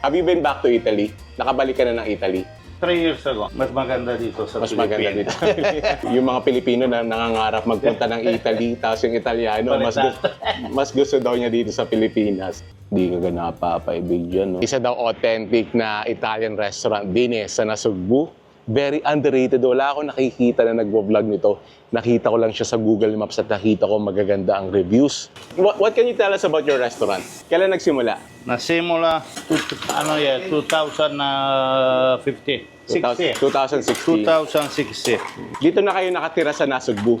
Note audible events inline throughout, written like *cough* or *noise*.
Have you been back to Italy? Nakabalik ka na ng Italy? Three years ago, mas maganda dito sa Mas maganda dito. Pilipinas. *laughs* yung mga Pilipino na nangangarap magpunta ng Italy, tapos yung Italiano, mas, gu- *laughs* mas gusto daw niya dito sa Pilipinas. Hindi ka napapaibig dyan, no? Isa daw authentic na Italian restaurant din eh, sa Nasugbu. Very underrated. Wala akong nakikita na nagvo-vlog nito. Nakita ko lang siya sa Google Maps at nakita ko magaganda ang reviews. What, what can you tell us about your restaurant? Kailan nagsimula? Nasimula, tut- ano yan, 2050. 60. 2016. 2060. Dito na kayo nakatira sa Nasugbu.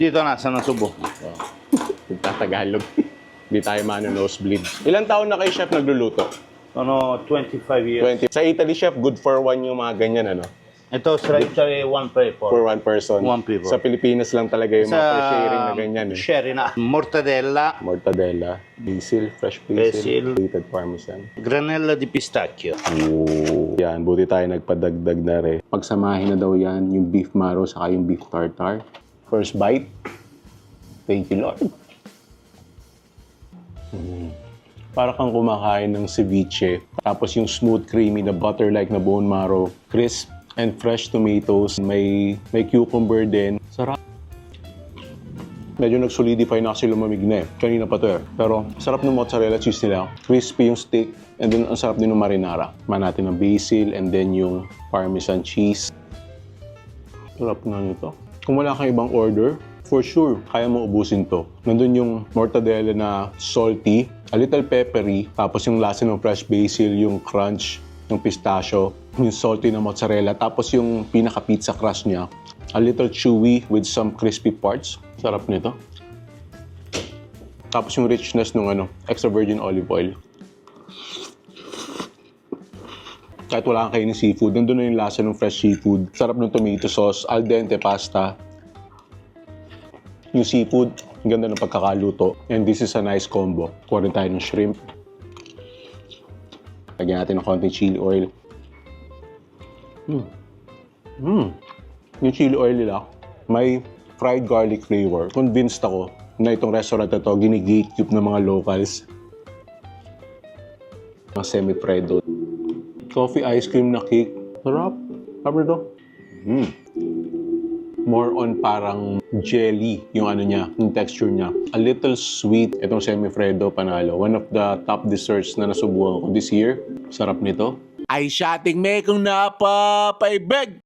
Dito na, sa Nasubo. *laughs* Tatagalog. Hindi tayo mano nosebleed. Ilang taon na kayo, chef, nagluluto? Ano, 25 years. 20. Sa Italy, chef, good for one yung mga ganyan, ano? Ito, strictly one paper. For one person. One people. Sa Pilipinas lang talaga yung mga per sharing na ganyan, eh. Sharing na. Mortadella, Mortadella, basil, fresh basil, Basil. grated parmesan. granella di pistachio. Ooh. Yan, buti tayo nagpadagdag na rin. Pagsamahin na daw yan, yung beef marrow saka yung beef tartar. First bite. Thank you, Lord. Mm. Para kang kumakain ng ceviche. Tapos yung smooth, creamy na butter-like na bone marrow. Crisp and fresh tomatoes. May, may cucumber din. Sarap. Medyo nag-solidify na kasi lumamig na eh. Kanina pa to eh. Pero sarap ng mozzarella cheese nila. Crispy yung steak. And then ang sarap din ng marinara. Man natin ng basil and then yung parmesan cheese. Sarap nga nito. Kung wala kang ibang order, for sure, kaya mo ubusin to. Nandun yung mortadella na salty, a little peppery, tapos yung lasa ng fresh basil, yung crunch ng pistachio, yung salty na mozzarella, tapos yung pinaka-pizza crust niya, a little chewy with some crispy parts. Sarap nito. Tapos yung richness ng ano, extra virgin olive oil. Kahit wala kang kainin seafood, nandun na yung lasa ng fresh seafood. Sarap ng tomato sauce, al dente pasta. Yung seafood, ganda ng pagkakaluto. And this is a nice combo. Kuha rin tayo ng shrimp. Lagyan natin ng konting chili oil. Mm. Mm. Yung chili oil nila, may fried garlic flavor. Convinced ako na itong restaurant na to, ginigatekeep ng mga locals. Mga semi-predo. Coffee ice cream na cake. Sarap. Sabi to. Mm. More on parang jelly yung ano niya, yung texture niya. A little sweet. Itong semi-fredo panalo. One of the top desserts na nasubukan ko this year. Sarap nito. ay siya tingme kung napapaibig.